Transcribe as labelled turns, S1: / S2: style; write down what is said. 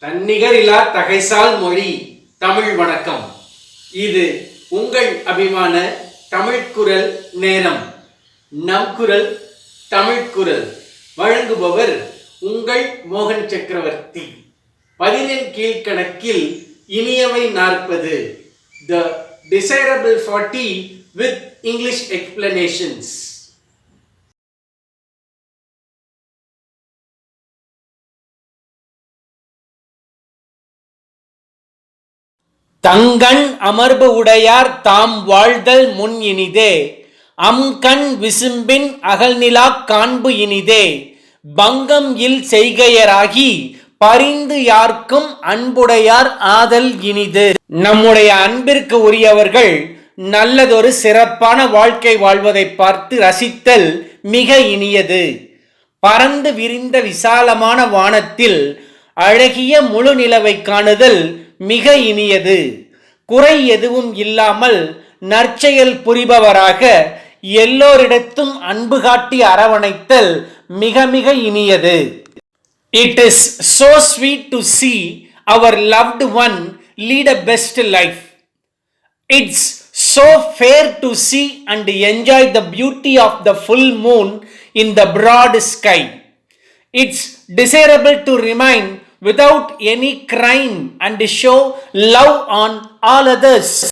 S1: தன்னிகரில்லா தகைசால் மொழி தமிழ் வணக்கம். இது உங்கள் அபிமான தமிழ் குரல் நேரம். நம் குரல் தமிழ் குரல். வழங்குபவர் உங்கள் மோகன் சக்கரவர்த்தி. பதினெண் கீழ்கணக்கில் Iniyavai Narpathu. The desirable forty with English explanations தங்கண் அமர்பு உடையார் தாம் வாழ்தல் முன் இனிதே. அம்கண் விசும்பின் அகல்நிலா காண்பு இனிதே. பங்கம் இல் செய்கையராகி பரிந்து யார்க்கும் அன்புடையார் ஆதல் இனிது. நம்முடைய அன்பிற்கு உரியவர்கள் நல்லதொரு சிறப்பான வாழ்க்கை வாழ்வதை பார்த்து ரசித்தல் மிக இனியது. பறந்து விரிந்த விசாலமான வானத்தில் அழகிய முழு நிலவை காணுதல் மிக இனியது குறை எதுவும் இல்லாமல் நற்செயல் புரிபவராக எல்லோரிடத்தும் அன்பு காட்டி அரவணைத்தல் மிக மிக இனியது it is so sweet to see our loved one lead a best life it's so fair to see and enjoy the beauty of the full moon in the broad sky it's desirable to remain without any crime and show love on all others.